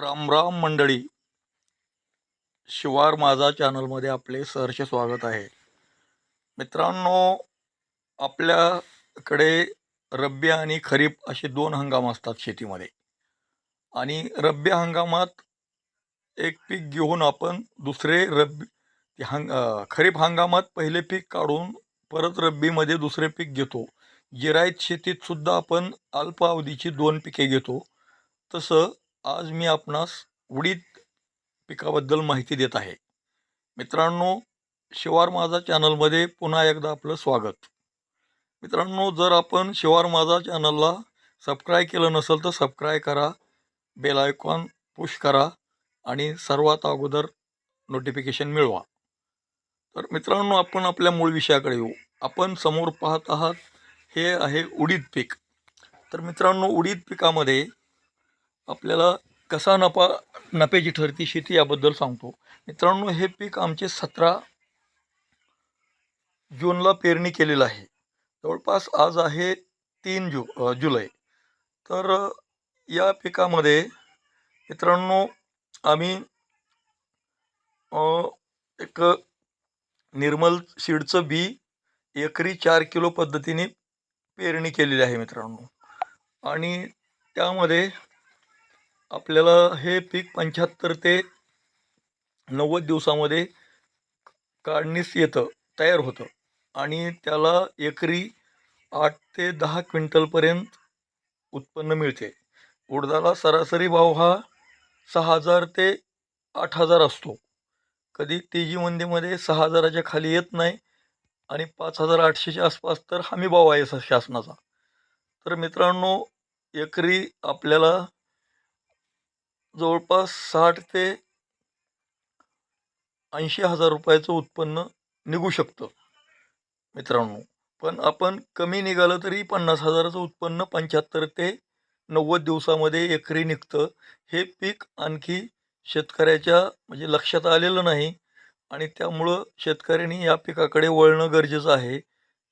रामराम मंडळी. शिवार माझा चॅनलमध्ये आपले सहर्ष स्वागत आहे. मित्रांनो आपल्याकडे रब्बी आणि खरीप असे दोन हंगाम असतात शेतीमध्ये. आणि रब्बी हंगामात एक पीक घेऊन आपण दुसरे रब्बी हंग खरीप हंगामात पहिले पीक काढून परत रब्बीमध्ये दुसरे पीक घेतो. जिरायत शेतीतसुद्धा आपण आपण अल्पावधीची दोन पिके घेतो. तसं आज मी आपणास उडीद पिकाबद्दल माहिती देत आहे. मित्रांनो शिवार माझा चॅनलमध्ये पुन्हा एकदा आपलं स्वागत. मित्रांनो जर आपण शिवार माझा चॅनलला सबस्क्राईब केलं नसेल तर सबस्क्राईब करा बेल आयकॉन पुश करा आणि सर्वात अगोदर नोटिफिकेशन मिळवा. तर मित्रांनो आपण आपल्या मूळ विषयाकडे येऊ. आपण समोर पाहत आहात हे आहे उडीद पीक. तर मित्रांनो उडीद पिकामध्ये आपल्याला कसा नफा नफ्याची ठरती शेती याबद्दल सांगतो. मित्रांनो हे पीक आमचे सतरा जूनला पेरणी केलेलं आहे. जवळपास आज आहे तीन जु जुलै. तर या पिकामध्ये मित्रांनो आम्ही एक निर्मल सीडचं बी एकरी चार किलो पद्धतीने पेरणी केलेली आहे मित्रांनो. आणि त्यामध्ये आपल्याला हे पीक पंच्याहत्तर ते नव्वद दिवसामध्ये काढणीस येतं तयार होतं. आणि त्याला एकरी आठ ते दहा क्विंटलपर्यंत उत्पन्न मिळते. उडदाला सरासरी भाव हा सहा हजार ते आठ हजार असतो. कधी तेजी मंदीमध्ये सहा हजाराच्या खाली येत नाही आणि पाच हजार आठशेच्या आसपास तर हमी भाव आहे शासनाचा. तर मित्रांनो एकरी आपल्याला जवळपास साठ ते ऐंशी हजार रुपयाचं उत्पन्न निघू शकतं मित्रांनो. पण आपण कमी निघालं तरी पन्नास हजाराचं उत्पन्न पंच्याहत्तर ते नव्वद दिवसामध्ये एकरी निघतं. हे पीक आणखी शेतकऱ्याच्या म्हणजे लक्षात आलेलं नाही आणि त्यामुळं शेतकऱ्यांनी या पिकाकडे वळणं गरजेचं आहे.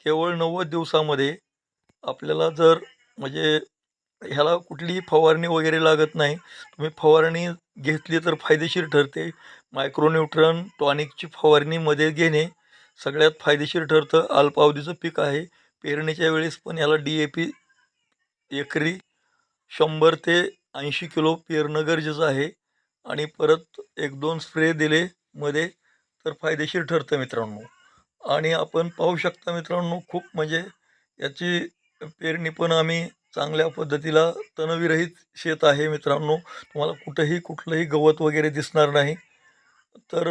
केवळ नव्वद दिवसामध्ये आपल्याला जर म्हणजे ह्याला कुठलीही फवारणी वगैरे लागत नाही. तुम्ही फवारणी घेतली तर फायदेशीर ठरते. मायक्रोन्यूट्रन टॉनिकची फवारणीमध्ये घेणे सगळ्यात फायदेशीर ठरतं. अल्पावधीचं पीक आहे. पेरणीच्या वेळेस पण याला डी ए पी एकरी शंभर ते ऐंशी किलो पेरणं गरजेचं आहे. आणि परत एक दोन स्प्रे दिले मध्ये तर फायदेशीर ठरतं मित्रांनो. आणि आपण पाहू शकता मित्रांनो खूप म्हणजे याची पेरणी पण आम्ही चांगल्या पद्धतीला तणविरहित शेत आहे मित्रांनो. तुम्हाला कुठंही कुठलंही गवत वगैरे दिसणार नाही. तर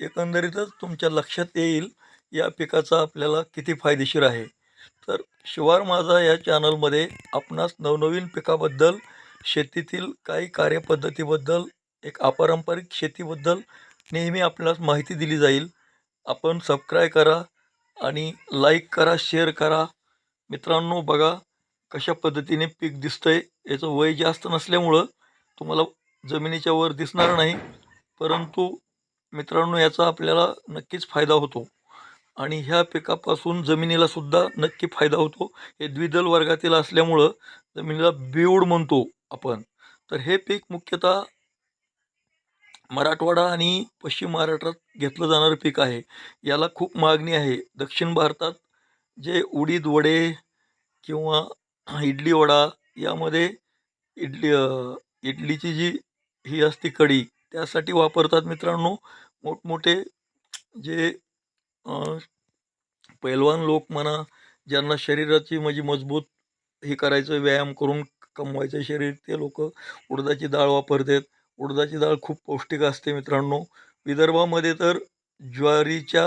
एकंदरीतच तुमच्या लक्षात येईल या पिकाचा आपल्याला किती फायदेशीर आहे. तर शिवार माझा या चॅनलमध्ये आपणास नवनवीन पिकाबद्दल शेतीतील काही कार्यपद्धतीबद्दल एक अपारंपरिक शेतीबद्दल नेहमी आपल्याला माहिती दिली जाईल. आपण सबस्क्राईब करा आणि लाईक करा शेअर करा. मित्रांनो बघा कशा पद्धतीने पीक दिसतंय याचं वय जास्त नसल्यामुळं तुम्हाला जमिनीच्या वर दिसणार नाही. परंतु मित्रांनो याचा आपल्याला नक्कीच फायदा होतो. आणि ह्या पिकापासून जमिनीला सुद्धा नक्की फायदा होतो. हे द्विदल वर्गातील असल्यामुळं जमिनीला बिऊड म्हणतो आपण. तर हे पीक मुख्यतः मराठवाडा आणि पश्चिम महाराष्ट्रात घेतलं जाणारं पीक आहे. याला खूप मागणी आहे. दक्षिण भारतात जे उडीद वडे किंवा इडली वडा यामध्ये इडली इडलीची जी ही असते कढी त्यासाठी वापरतात मित्रांनो मोठमोठे जे पैलवान लोक म्हणा ज्यांना शरीराची म्हणजे मजबूत हे करायचं व्यायाम करून कमवायचं शरीर ते लोक उडदाची डाळ वापरतात. उडदाची डाळ खूप पौष्टिक असते मित्रांनो. विदर्भामध्ये तर ज्वारीच्या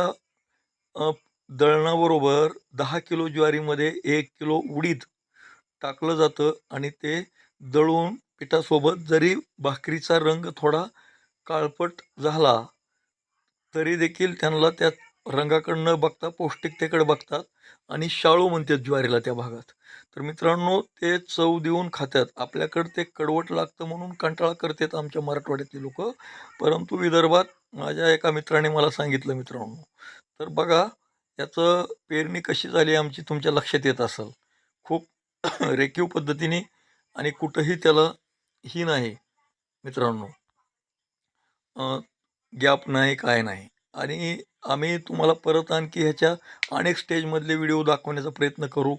दळणाबरोबर दहा किलो ज्वारीमध्ये एक किलो उडीद टाकलं जातं आणि ते दळून पिठासोबत जरी भाकरीचा रंग थोडा काळपट झाला तरी देखील त्यांना त्या रंगाकडं न बघता पौष्टिकतेकडे बघतात आणि शाळू म्हणतात ज्वारीला त्या भागात. तर मित्रांनो ते चव देऊन खातात. आपल्याकडं ते कडवट लागतं म्हणून कंटाळा करतात आमच्या मराठवाड्यातली लोक. परंतु विदर्भात माझ्या एका मित्राने मला सांगितलं मित्रांनो तर बघा याचं पेरणी कशी झाली आमची तुमच्या लक्षात येत असेल. खूप रेखीव पद्धतीने आणि कुठंही त्याला ही नाही मित्रांनो. गॅप नाही काय नाही. आणि आम्ही तुम्हाला परत आणखी ह्याच्या अनेक स्टेजमधले व्हिडिओ दाखवण्याचा प्रयत्न करू.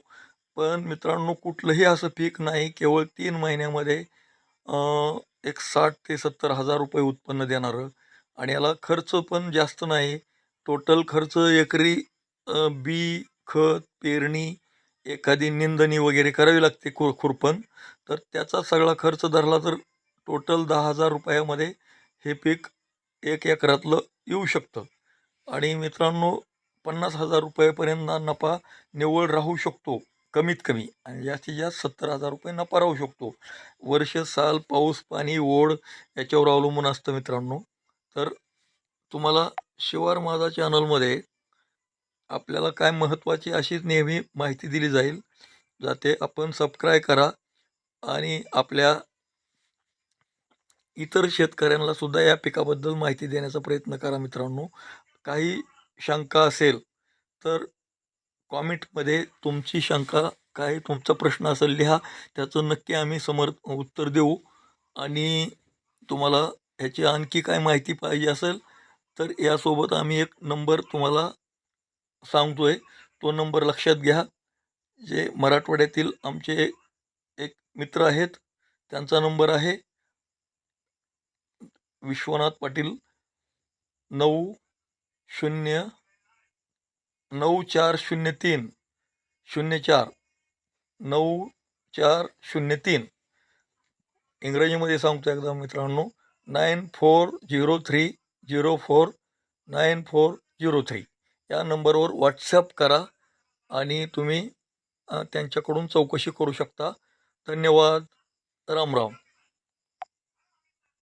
पण मित्रांनो कुठलंही असं पीक नाही केवळ तीन महिन्यामध्ये एक साठ ते सत्तर हजार रुपये उत्पन्न देणारं. आणि याला खर्च पण जास्त नाही. टोटल खर्च एकरी बी खत पेरणी एखादी निंदणी वगैरे करावी लागते खुर खुरपण तर त्याचा सगळा खर्च धरला तर टोटल दहा हजार रुपयामध्ये हे पीक एक एकरातलं येऊ शकतं. आणि मित्रांनो पन्नास हजार रुपयापर्यंत नफा निव्वळ राहू शकतो कमीत कमी. आणि जास्तीत जास्त सत्तर हजार रुपये नफा राहू शकतो. वर्ष साल पाऊस पाणी ओढ याच्यावर अवलंबून असतं मित्रांनो. तर तुम्हाला शिवार माझा चॅनलमध्ये आपल्याला काय महत्त्वाची अशीच नेहमी माहिती दिली जाईल जाते आपण सबस्क्राईब करा आणि आपल्या इतर शेतकऱ्यांना सुद्धा या पिकाबद्दल माहिती देण्याचा प्रयत्न करा मित्रांनो. काही शंका असेल तर कॉमेंटमध्ये तुमची शंका काय तुमचा प्रश्न असेल लिहा त्याचं नक्की आम्ही समर उत्तर देऊ आणि तुम्हाला ह्याची आणखी काय माहिती पाहिजे असेल तर यासोबत आम्ही एक नंबर तुम्हाला सांगतोय तो नंबर लक्षात घ्या. जे मराठवाड्यातील आमचे एक मित्र आहेत त्यांचा नंबर आहे. विश्वनाथ पाटील नऊ शून्य नऊ चार शून्य तीन शून्य चार नऊ चार शून्य तीन. इंग्रजीमध्ये सांगतो एकदा मित्रांनो nine four zero three zero four nine four zero three. या नंबरवर व्हॉट्सअप करा आणि तुम्ही त्यांच्याकडून चौकशी करू शकता. धन्यवाद. राम राम.